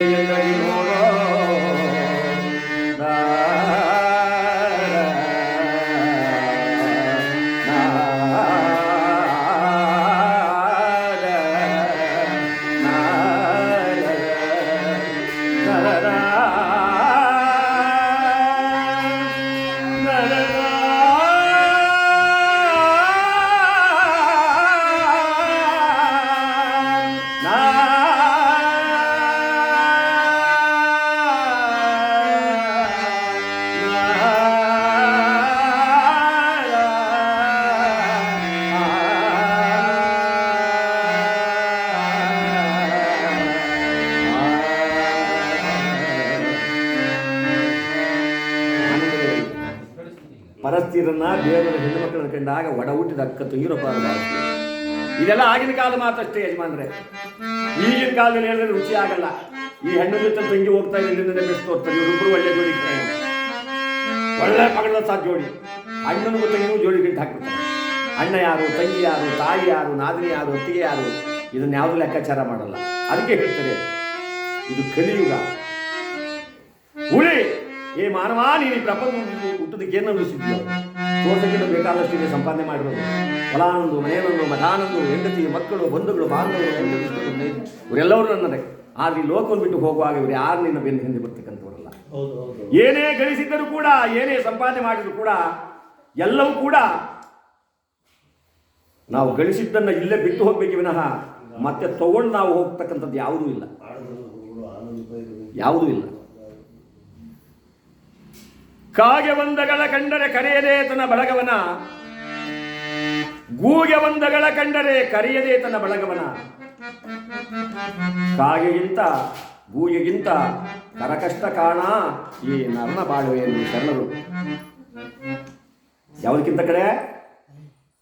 Thank you. ಪರಸ್ತಿರನ್ನ ದೇವರ ಹೆಣ್ಣು ಮಕ್ಕಳನ್ನು ಕಂಡಾಗ ಒಡ ಹುಟ್ಟಿದ ಅಕ್ಕ ತಂಗಿರೋ ಪಾಲ್ಗೊಳ್ಳುತ್ತೆ. ಇದೆಲ್ಲ ಆಗಿನ ಕಾಲ ಅಷ್ಟೇ ಯಜಮಾನ್ರೆ. ಈಗಿನ ಕಾಲದಲ್ಲಿ ಹೇಳಿದ್ರೆ ರುಚಿ ಆಗಲ್ಲ. ಈ ಹೆಣ್ಣು ಜೊತೆ ತಂಗಿ ಹೋಗ್ತಾ ಇಲ್ಲಿಂದ ಬೆಸ್ಟ್ ಇವರಿಬ್ರು ಒಳ್ಳೆ ಜೋಡಿ. ಒಳ್ಳೆ ಮಗಳ ಸಾಥ್ ಜೋಡಿ. ಅಣ್ಣನಿಗೂ ತಂಗಿಗೂ ಜೋಡಿ ಗಂಟು ಹಾಕ್ಬಿಡ್ತಾರೆ. ಅಣ್ಣ ಯಾರು, ತಂಗಿ ಯಾರು, ತಾಯಿ ಯಾರು, ನಾದಿನಿ ಯಾರು, ಅತ್ತಿಗೆ ಯಾರು, ಇದನ್ನ ಯಾವುದು ಲೆಕ್ಕಾಚಾರ ಮಾಡಲ್ಲ. ಅದಕ್ಕೆ ಹೇಳ್ತಾರೆ, ಇದು ಕಲಿಯುಗ. ಉಳಿ ಏ ಮಾನವ ನೀನು ಪ್ರಪಂಚ ಹುಟ್ಟದಕ್ಕೆ ಏನನ್ನು ಅನಿಸಿದ್ಯೋ ತೋರ್ಸಕ್ಕಿಂತ ಬೇಕಾದಷ್ಟಿದೆ ಸಂಪಾದನೆ ಮಾಡಿರೋದು. ಫಲಾನೊಂದು ಮನೆಯನ್ನೊಂದು ಮಠಾನೊಂದು ಹೆಂಡತಿ ಮಕ್ಕಳು ಬಂಧುಗಳು ಬಾಂಧವರು ಇವರೆಲ್ಲರೂ ನನ್ನದೇ. ಆದ್ರೆ ಈ ಲೋಕವನ್ನು ಬಿಟ್ಟು ಹೋಗುವಾಗ ಇವರು ಯಾರು ನಿನ್ನ ಬೆನ್ನ ಹಿಂದೆ ಬರ್ತಕ್ಕಂಥವರಲ್ಲ. ಏನೇ ಗಳಿಸಿದ್ದರೂ ಕೂಡ ಏನೇ ಸಂಪಾದನೆ ಮಾಡಿದ್ರು ಕೂಡ ಎಲ್ಲವೂ ಕೂಡ ನಾವು ಗಳಿಸಿದ್ದನ್ನು ಇಲ್ಲೇ ಬಿಟ್ಟು ಹೋಗ್ಬೇಕು ವಿನಃ ಮತ್ತೆ ತಗೊಂಡು ನಾವು ಹೋಗ್ತಕ್ಕಂಥದ್ದು ಯಾವುದೂ ಇಲ್ಲ. ಯಾವುದೂ ಇಲ್ಲ. ಕಾಗೆ ಬಂದಗಳ ಕಂಡರೆ ಕರೆಯದೇ ತನ್ನ ಬಳಗವನ. ಗೂಗೆ ಬಂದಗಳ ಕಂಡರೆ ಕರೆಯದೇ ತನ್ನ ಬಳಗವನ. ಕಾಗೆಗಿಂತ, ಗೂಗೆಗಿಂತ ಕರಕಷ್ಟ ಕಾಣ ಈ ನರನ ಬಾಳುವೆ ಎಂದು ಶರಣರು. ಯಾವುದಕ್ಕಿಂತ ಕಡೆ?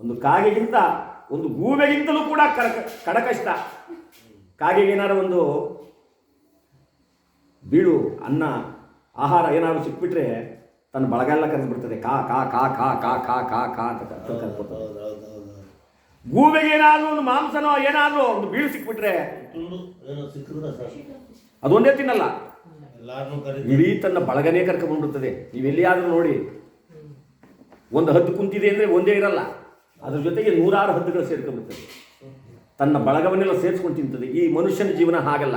ಒಂದು ಕಾಗೆಗಿಂತ, ಒಂದು ಗೂಬೆಗಿಂತಲೂ ಕೂಡ ಕರ ಕಡಕಷ್ಟ. ಕಾಗೆಗೆ ಒಂದು ಬೀಳು, ಅನ್ನ, ಆಹಾರ ಏನಾದ್ರು ಸಿಕ್ಬಿಟ್ರೆ ತನ್ನ ಬಳಗ ಎಲ್ಲ ಬಿಡ್ತದೆ ಕಾ ಕಾ ಕಾ ಕಾ ಕಾ ಕಾ ಕಾ ಕಾ ಅಂತ ಕರ್ದು ಕರ್ಕೊತದೆ ಹೌದು ಹೌದು ಹೌದು ಹೌದು. ಗೂಬೆಗೆ ಏನಾದರೂ ಒಂದು ಮಾಂಸನೋ ಏನಾದರೂ ಒಂದು ಬೀಳು ಸಿಕ್ಬಿಟ್ರೆ ಅದೊಂದೇ ತಿನ್ನಲ್ಲ. ಇಡೀ ತನ್ನ ಬಳಗನೇ ಕರ್ಕೊಂಡ್ಬಿಡ್ತದೆ. ನೀವು ಎಲ್ಲಿಯಾದ್ರೂ ನೋಡಿ. ಒಂದು ಹದ್ದು ಕುಂತಿದೆ ಅಂದರೆ ಒಂದೇ ಇರಲ್ಲ. ಅದ್ರ ಜೊತೆಗೆ ನೂರಾರು ಹದ್ದುಗಳು ಸೇರ್ಕೊಂಡ್ಬಿಡ್ತದೆ. ತನ್ನ ಬಳಗವನ್ನೆಲ್ಲ ಸೇರಿಸ್ಕೊಂಡು ತಿಂತದೆ. ಈ ಮನುಷ್ಯನ ಜೀವನ ಹಾಗಲ್ಲ.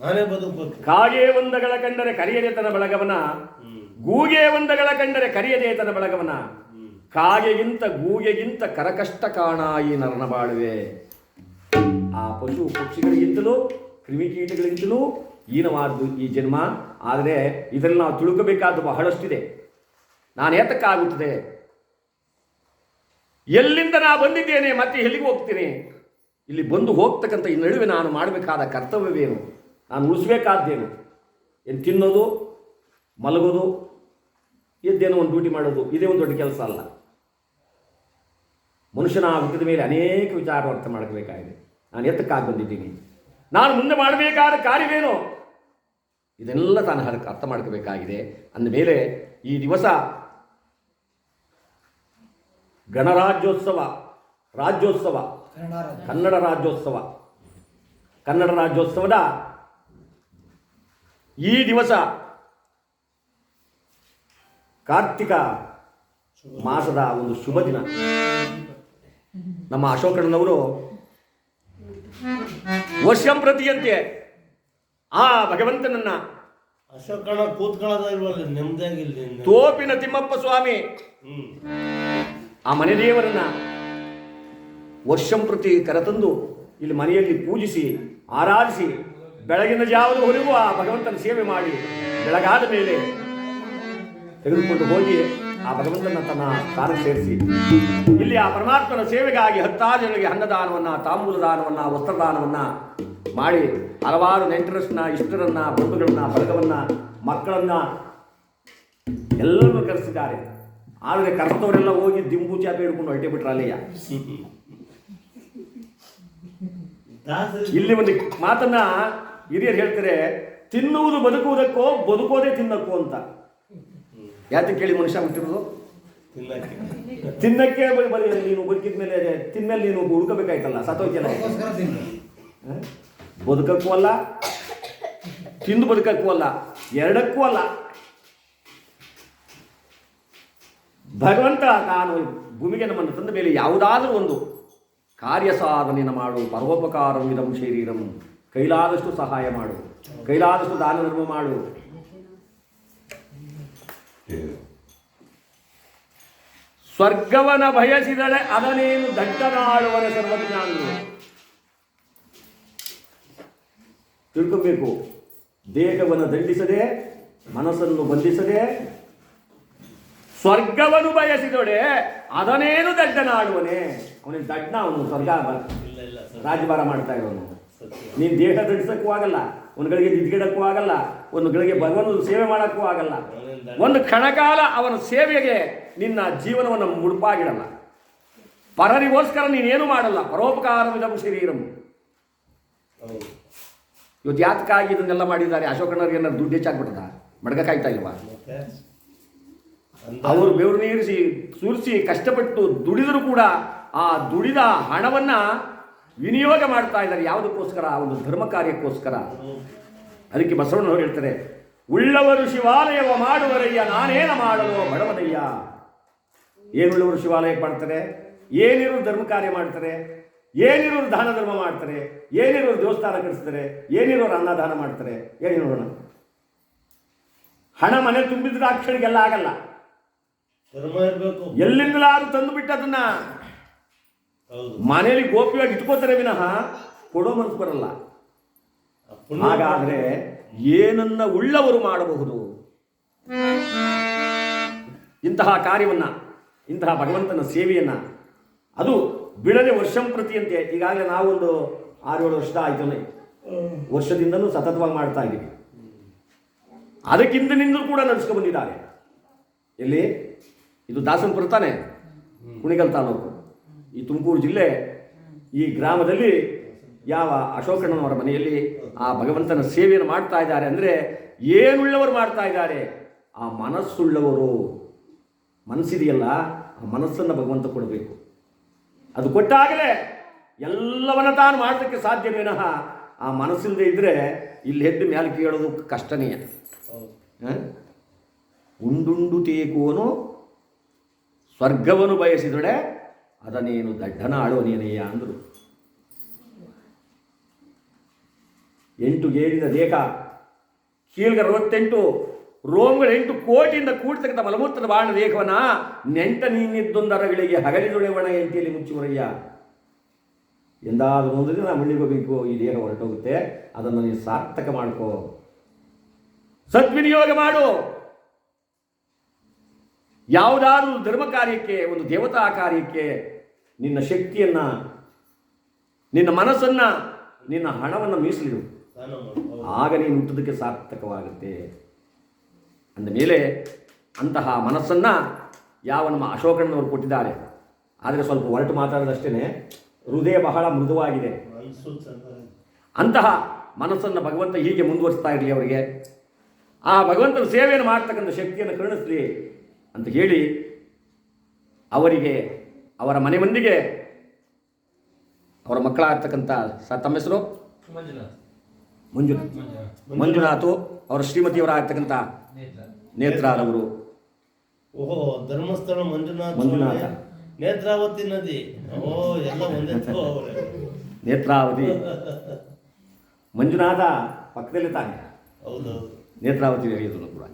ನಾನೇ ಬದುಕು ಕಾಗೆ ಒಂದಗಳ ಕಂಡರೆ ಕರಿಯರೆ ತನ್ನ ಬಳಗವನ ಗೂಗೆ ಒಂದಗಳ ಕಂಡರೆ ಕರಿಯದೇ ತನ್ನ ಬಳಗವನ. ಕಾಗೆಗಿಂತ ಗೂಗೆಗಿಂತ ಕರಕಷ್ಟ ಕಾಣ ನರನ ಬಾಳುವೆ. ಆ ಪಶು ಪಕ್ಷಿಗಳಿಗಿಂತಲೂ, ಕ್ರಿಮಿಕೀಟಗಳಿಗಿಂತಲೂ ಈನವಾದ್ದು ಈ ಜನ್ಮ. ಆದರೆ ಇದನ್ನು ನಾವು ತಿಳ್ಕೋಬೇಕಾದ್ದು ಬಹಳಷ್ಟಿದೆ. ನಾನು ಏತಕ್ಕಾಗುತ್ತದೆ? ಎಲ್ಲಿಂದ ನಾ ಬಂದಿದ್ದೇನೆ ಮತ್ತೆ ಎಲ್ಲಿಗೆ ಹೋಗ್ತೀನಿ? ಇಲ್ಲಿ ಬಂದು ಹೋಗ್ತಕ್ಕಂಥ ಈ ನಡುವೆ ನಾನು ಮಾಡಬೇಕಾದ ಕರ್ತವ್ಯವೇನು? ನಾನು ಉಳಿಸ್ಬೇಕಾದ್ದೇನು? ಏನು ತಿನ್ನೋದು, ಮಲಗೋದು ಎದ್ದೇನೋ ಒಂದು ಡ್ಯೂಟಿ ಮಾಡೋದು ಇದೇ ಒಂದು ದೊಡ್ಡ ಕೆಲಸ ಅಲ್ಲ. ಮನುಷ್ಯನ ಹುಟ್ಟಿದ ಮೇಲೆ ಅನೇಕ ವಿಚಾರ ಅರ್ಥ ಮಾಡಬೇಕಾಗಿದೆ ನಾನು ಎತ್ತಕ್ಕಾಗಿ ಬಂದಿದ್ದೀನಿ. ನಾನು ಮುಂದೆ ಮಾಡಬೇಕಾದ ಕಾರ್ಯವೇನು? ಇದೆಲ್ಲ ತಾನು ಅರ್ಥ ಮಾಡ್ಕೋಬೇಕಾಗಿದೆ. ಅಂದಮೇಲೆ ಈ ದಿವಸ ಗಣರಾಜ್ಯೋತ್ಸವ, ರಾಜ್ಯೋತ್ಸವ, ಕನ್ನಡ ರಾಜ್ಯೋತ್ಸವ. ಕನ್ನಡ ರಾಜ್ಯೋತ್ಸವದ ಈ ದಿವಸ ಕಾರ್ತಿಕ ಮಾಸದ ಒಂದು ಶುಭ ದಿನ. ನಮ್ಮ ಅಶೋಕಣ್ಣನವರು ವರ್ಷಂ ಪ್ರತಿಯಂತೆ ಆ ಭಗವಂತನನ್ನ ಅಶೋಕಣ್ಣ ಕೂತ್ಕೊಳ್ಳೋದ ಇಲ್ವಲ್ಲ ನೆಮ್ಮದಿಯಾಗಿಲ್ಲ. ತೋಪಿನ ತಿಮ್ಮಪ್ಪ ಸ್ವಾಮಿ. ಆ ಮನೆ ದೇವರನ್ನ ವರ್ಷಂ ಪ್ರತಿ ಕರೆತಂದು ಇಲ್ಲಿ ಮನೆಯಲ್ಲಿ ಪೂಜಿಸಿ ಆರಾಧಿಸಿ ಬೆಳಗಿನ ಜಾವದವರೆಗೂ ಆ ಭಗವಂತನ ಸೇವೆ ಮಾಡಿ ಬೆಳಗಾದ ಮೇಲೆ ತೆಗೆದುಕೊಂಡು ಹೋಗಿ ಆ ಭಗವಂತನ ತನ್ನ ಸ್ಥಾನಕ್ಕೆ ಸೇರಿಸಿ. ಇಲ್ಲಿ ಆ ಪರಮಾತ್ಮನ ಸೇವೆಗಾಗಿ ಹತ್ತಾರು ಜನರಿಗೆ ಅನ್ನದಾನವನ್ನು ತಾಂಬೂಲ ವಸ್ತ್ರದಾನವನ್ನು ವಸ್ತ್ರದಾನವನ್ನ ಮಾಡಿ ಹಲವಾರು ನೆಂಟರನ್ನ ಇಷ್ಟರನ್ನ ಬಂಧುಗಳನ್ನ ಬಳಗವನ್ನು ಮಕ್ಕಳನ್ನ ಎಲ್ಲರನ್ನು ಕರೆಸಿದ್ದಾರೆ. ಆದರೆ ಕರೆಸಿದವರೆಲ್ಲ ಹೋಗಿ ದಿಂಬು ಚಾಪೆ ಹಿಡ್ಕೊಂಡು ಹೊರಟೆ ಇಲ್ಲಿ ಒಂದು ಮಾತನ್ನ ಹಿರಿಯರು ಹೇಳ್ತಾರೆ ತಿನ್ನುವುದು ಬದುಕುವುದಕ್ಕೋ ಬದುಕೋದೇ ತಿನ್ನಕ್ಕೋ ಅಂತ. ಯಾಕೆ ಕೇಳಿ ಮನುಷ್ಯ ಹುಟ್ಟಿರೋದು ತಿನ್ನಕ್ಕೆ. ಬರೀ ಬರೀ ನೀನು ಬದುಕಿದ ಮೇಲೆ ತಿನ್ಮೇಲೆ ನೀನು ಹುಡುಕಬೇಕಾಯ್ತಲ್ಲ ಸತ್ತೋಯ್ತಲ್ಲ? ಬದುಕಕ್ಕೂ ಅಲ್ಲ ತಿಂದು ಬದುಕಕ್ಕೂ ಅಲ್ಲ ಎರಡಕ್ಕೂ ಅಲ್ಲ. ಭಗವಂತ ತಾನು ಭೂಮಿಗೆ ನಮ್ಮನ್ನು ತಂದ ಮೇಲೆ ಯಾವುದಾದರೂ ಒಂದು ಕಾರ್ಯ ಸಾಧನೆಯನ್ನು ಮಾಡು ಪರೋಪಕಾರ ಇದಂ ಶರೀರಂ. ಕೈಲಾದಷ್ಟು ಸಹಾಯ ಮಾಡು ಕೈಲಾದಷ್ಟು ದಾನ ಧರ್ಮ ಮಾಡು. ಸ್ವರ್ಗವನ ಬಯಸಿದಳೆ ಅದನೇನು ದಡ್ಡನಾಳುವನ ಸರ್ವಜ್ಞಾನರು ತಿಳ್ಕೊಬೇಕು. ದೇಹವನ್ನು ದಂಡಿಸದೆ ಮನಸ್ಸನ್ನು ಬಂಧಿಸದೆ ಸ್ವರ್ಗವನ್ನು ಬಯಸಿದೊಡೆ ಅದನೇನು ದಡ್ಡನಾಡುವನೇ ಅವನಿಗೆ ದಡ್ಡ ಅವನು ಸ್ವರ್ಗ ಇಲ್ಲ ಇಲ್ಲ ರಾಜಭಾರ ಮಾಡ್ತಾ ಇರೋನು. ನೀನು ದೇಹ ದಂಡಿಸಕ್ಕೂ ಆಗಲ್ಲ ಅವನುಗಳಿಗೆ ನಿದ್ಗಿಡಕ್ಕೂ ಆಗಲ್ಲ. ಒಂದು ಗಳಿಗೆ ಭಗವಂತನ ಸೇವೆ ಮಾಡೋಕ್ಕೂ ಆಗಲ್ಲ. ಒಂದು ಕ್ಷಣಕಾಲ ಅವನ ಸೇವೆಗೆ ನಿನ್ನ ಜೀವನವನ್ನು ಮುಡುಪಾಗಿಡಲ್ಲ ಪರರಿಗೋಸ್ಕರ ನೀನೇನು ಮಾಡಲ್ಲ? ಪರೋಪಕಾರವಿದಂ ಶರೀರಂ. ಇವತ್ತು ಯಾತಕ್ಕಾಗಿ ಇದನ್ನೆಲ್ಲ ಮಾಡಿದ್ದಾರೆ? ಅಶೋಕಣ್ಣವ್ರಿಗೆ ಏನಾದ್ರು ದುಡ್ಡು ಹೆಚ್ಚಾಗ್ಬಿಟ್ಟದ? ಮಡ್ಗಕ್ಕಾಯ್ತಾ ಇಲ್ವಾ? ಅವರು ಬೆವರು ನೀರಿಸಿ, ಸುರಿಸಿ ಕಷ್ಟಪಟ್ಟು ದುಡಿದರೂ ಕೂಡ ಆ ದುಡಿದ ಹಣವನ್ನ ವಿನಿಯೋಗ ಮಾಡ್ತಾ ಇದ್ದಾರೆ. ಯಾವುದಕ್ಕೋಸ್ಕರ? ಒಂದು ಧರ್ಮ ಕಾರ್ಯಕ್ಕೋಸ್ಕರ. ಅದಕ್ಕೆ ಬಸವಣ್ಣವರು ಹೇಳ್ತಾರೆ ಉಳ್ಳವರು ಶಿವಾಲಯವ ಮಾಡುವರಯ್ಯ ನಾನೇನ ಮಾಡಲು ಬಡವನಯ್ಯ. ಏನುಳ್ಳವರು ಶಿವಾಲಯ ಮಾಡ್ತಾರೆ? ಏನಿರು ಧರ್ಮ ಕಾರ್ಯ ಮಾಡ್ತಾರೆ? ಏನಿರೋರು ದಾನ ಧರ್ಮ ಮಾಡ್ತಾರೆ? ಏನಿರೋರು ದೇವಸ್ಥಾನ ಕಟ್ಟಿಸ್ತಾರೆ? ಏನಿರೋರು ಅನ್ನದಾನ ಮಾಡ್ತಾರೆ? ಹೇಳಿ ನೋಡೋಣ. ಹಣ ಮನೆ ತುಂಬಿದ್ರೆ ಅಕ್ಷರಿಗೆಲ್ಲ ಆಗಲ್ಲ. ಎಲ್ಲಿಂದಲಾದ್ರೂ ತಂದು ಬಿಟ್ಟು ಅದನ್ನ ಮನೆಯಲ್ಲಿ ಗೋಪ್ಯವಾಗಿ ಇಟ್ಕೋತಾರೆ ವಿನಃ ಕೊಡೋ ಮನಸ್ಸು ಬರಲ್ಲ. ಹಾಗಾದ್ರೆ ಏನನ್ನ ಉಳ್ಳವರು ಮಾಡಬಹುದು? ಇಂತಹ ಕಾರ್ಯವನ್ನ ಇಂತಹ ಭಗವಂತನ ಸೇವೆಯನ್ನ ಅದು ಬಿಡದೆ ವರ್ಷಂ ಪ್ರತಿಯಂತೆ. ಈಗಾಗಲೇ ನಾವೊಂದು ಆರು ಏಳು ವರ್ಷ ಆಯ್ತು ವರ್ಷದಿಂದನೂ ಸತತವಾಗಿ ಮಾಡ್ತಾ ಇದ್ದೀವಿ. ಅದಕ್ಕಿಂತನಿಂದಲೂ ಕೂಡ ನಡೆಸ್ಕೊಂಡು ಬಂದಿದ್ದಾರೆ. ಎಲ್ಲಿ? ಇದು ದಾಸನಪುರ ತಾನೆ ಕುಣಿಗಲ್ ತಾಲೂಕು. ಈ ತುಮಕೂರು ಜಿಲ್ಲೆ ಈ ಗ್ರಾಮದಲ್ಲಿ ಯಾವ ಅಶೋಕಣ್ಣನವರ ಮನೆಯಲ್ಲಿ ಆ ಭಗವಂತನ ಸೇವೆಯನ್ನು ಮಾಡ್ತಾ ಇದ್ದಾರೆ ಅಂದರೆ ಏನುಳ್ಳವರು ಮಾಡ್ತಾ ಇದ್ದಾರೆ? ಆ ಮನಸ್ಸುಳ್ಳವರು. ಮನಸ್ಸಿದೆಯಲ್ಲ ಆ ಮನಸ್ಸನ್ನು ಭಗವಂತ ಕೊಡಬೇಕು. ಅದು ಕೊಟ್ಟಾಗಲೇ ಎಲ್ಲವನ್ನ ತಾನು ಮಾಡೋದಕ್ಕೆ ಸಾಧ್ಯ ವಿನಃ ಆ ಮನಸ್ಸಿಲ್ಲದೆ ಇದ್ದರೆ ಇಲ್ಲಿ ಹೆದ್ದು ಮೇಲೆ ಕೇಳೋದು ಕಷ್ಟನೇ? ಉಂಡುಂಡು ತೇಕುವನು ಸ್ವರ್ಗವನ್ನು ಬಯಸಿದೊಡೆ ಅದನೇನು ದಡ್ಡನ ಆಳೋನೇನೆಯ ಅಂದರು. ಎಂಟು ಗೇಡಿನ ದೇಹ ಕೀಳ್ಗ ಅರವತ್ತೆಂಟು, ರೋಮ್ಗಳ ಎಂಟು ಕೋಟಿಯಿಂದ ಕೂಡ್ತಕ್ಕಂಥ ಮಲಮೂತ್ರದ ಬಾಣ ದೇಹವನ್ನ ನೆಂಟ ನೀನಿದ್ದೊಂದರಗಳಿಗೆ ಹಗಲಿದುಳೆವಣ ಎಂಟಿಯಲ್ಲಿ ಮುಚ್ಚುವರಯ್ಯ ಎಂದಾದರೂ ಒಂದು ದಿನ ಮಣ್ಣಿಗೋಬೇಕು ಈ ದೇಹ ಹೊರಟೋಗುತ್ತೆ. ಅದನ್ನು ನೀನು ಸಾರ್ಥಕ ಮಾಡ್ಕೋ. ಸದ್ವಿನಿಯೋಗ ಮಾಡು. ಯಾವುದಾದ್ರೂ ಧರ್ಮ ಕಾರ್ಯಕ್ಕೆ, ಒಂದು ದೇವತಾ ಕಾರ್ಯಕ್ಕೆ ನಿನ್ನ ಶಕ್ತಿಯನ್ನ, ನಿನ್ನ ಮನಸ್ಸನ್ನು, ನಿನ್ನ ಹಣವನ್ನು ಮೀಸಲಿಡು. ಆಗ ನೀನು ಹುಟ್ಟೋದಕ್ಕೆ ಸಾರ್ಥಕವಾಗುತ್ತೆ. ಅಂದ ಮೇಲೆ ಅಂತಹ ಮನಸ್ಸನ್ನು ಯಾವ ನಮ್ಮ ಅಶೋಕಣ್ಣವರು ಕೊಟ್ಟಿದ್ದಾರೆ. ಆದರೆ ಸ್ವಲ್ಪ ಒರಟು ಮಾತಾಡೋದಷ್ಟೇ ಹೃದಯ ಬಹಳ ಮೃದುವಾಗಿದೆ. ಅಂತಹ ಮನಸ್ಸನ್ನು ಭಗವಂತ ಹೀಗೆ ಮುಂದುವರಿಸ್ತಾ ಇರಲಿ ಅವರಿಗೆ. ಆ ಭಗವಂತನ ಸೇವೆಯನ್ನು ಮಾಡ್ತಕ್ಕಂಥ ಶಕ್ತಿಯನ್ನು ಕರುಣಿಸಲಿ ಅಂತ ಹೇಳಿ ಅವರಿಗೆ, ಅವರ ಮನೆ ಮಂದಿಗೆ ಅವರ ಮಕ್ಕಳಾಗ್ತಕ್ಕಂಥ ಸ ತಮ್ಮ ಹೆಸರು? ಮಂಜುನಾಥ್ ಮಂಜುನಾಥ್ ಮಂಜುನಾಥ್ ಅವರ ಶ್ರೀಮತಿಯವರಾಗಿರ್ತಕ್ಕಂಥ ನೇತ್ರ ನೇತ್ರಾರವರು. ಓಹೋ ಧರ್ಮಸ್ಥಳ ಮಂಜುನಾಥ ಮಂಜುನಾಥ. ನೇತ್ರಾವತಿ ನದಿ. ಓ ಎಲ್ಲ ಒಂದೇ. ನೇತ್ರಾವತಿ. ಮಂಜುನಾಥ ಪಕ್ಕದಲ್ಲಿ ತಾನೆ. ಹೌದು. ನೇತ್ರಾವತಿ ನಡೆಯುವುದು ಕೂಡ.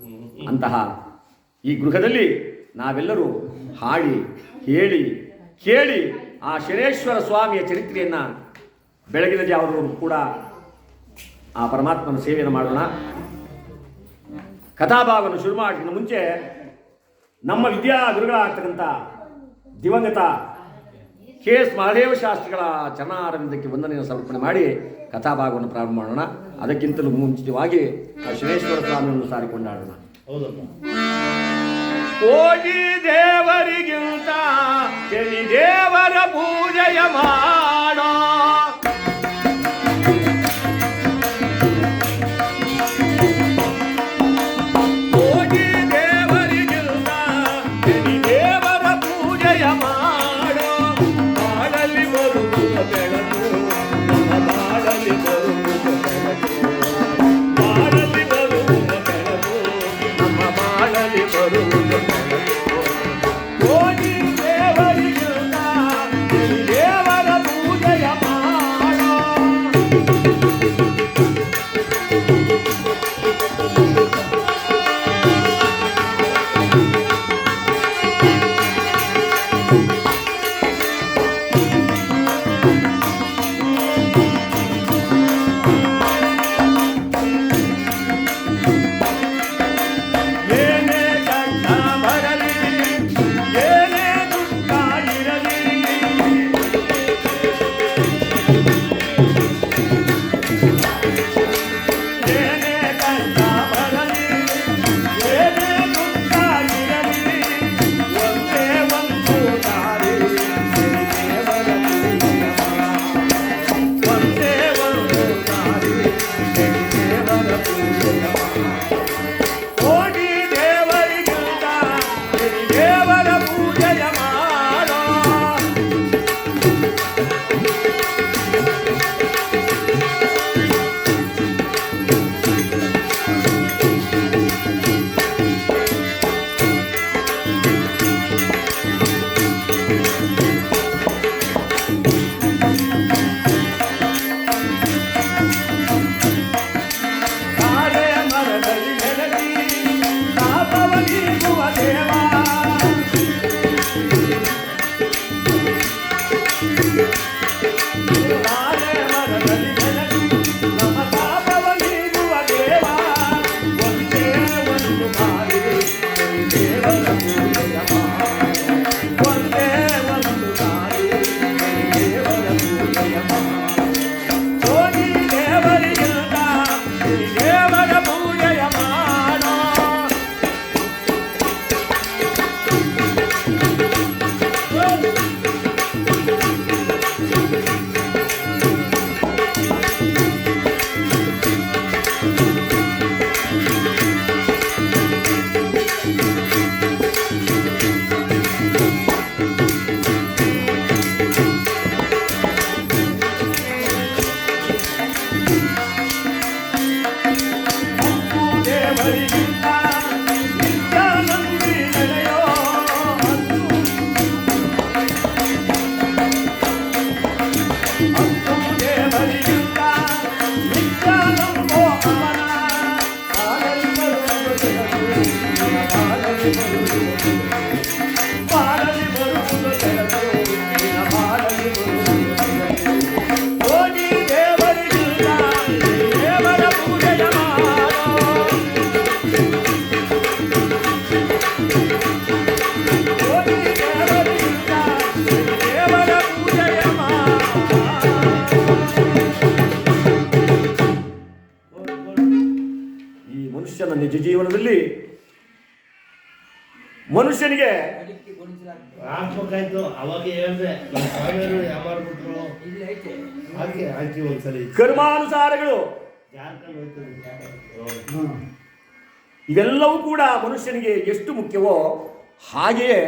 ಅಂತಹ ಈ ಗೃಹದಲ್ಲಿ ನಾವೆಲ್ಲರೂ ಹಾಡಿ ಹೇಳಿ ಕೇಳಿ ಆ ಶನೇಶ್ವರ ಸ್ವಾಮಿಯ ಚರಿತ್ರೆಯನ್ನು ಬೆಳಗಿನ ಜಾವದವರು ಕೂಡ ಆ ಪರಮಾತ್ಮನ ಸೇವೆಯನ್ನು ಮಾಡೋಣ. ಕಥಾಭಾಗವನ್ನು ಶುರು ಮಾಡಿದ ಮುಂಚೆ ನಮ್ಮ ವಿದ್ಯಾ ಗುರುಗಳಾಗ್ತಕ್ಕಂಥ ದಿವಂಗತ ಕೆ ಎಸ್ ಮಹಾದೇವ ಶಾಸ್ತ್ರಿಗಳ ಚರಣಾರವಿಂದಕ್ಕೆ ವಂದನೆಯನ್ನು ಸಮರ್ಪಣೆ ಮಾಡಿ ಕಥಾಭಾಗವನ್ನು ಪ್ರಾರಂಭ ಮಾಡೋಣ. ಅದಕ್ಕಿಂತಲೂ ಮುಂಚಿತವಾಗಿ ಆ ಶನೇಶ್ವರ ಸ್ವಾಮಿಯನ್ನು ಸಾರಿಕೊಂಡಾಡೋಣ. ಹೌದಪ್ಪ ಹೋಗಿ ದೇವರಿಗಿಂತ ದೇವರ ಪೂಜೆಯ ಮಾಡೋ ನಿಜ ಜೀವನದಲ್ಲಿ ಮನುಷ್ಯನಿಗೆ ಕರ್ಮಾನುಸಾರಗಳು. ಇವೆಲ್ಲವೂ ಕೂಡ ಮನುಷ್ಯನಿಗೆ ಎಷ್ಟು ಮುಖ್ಯವೋ ಹಾಗೆಯೇ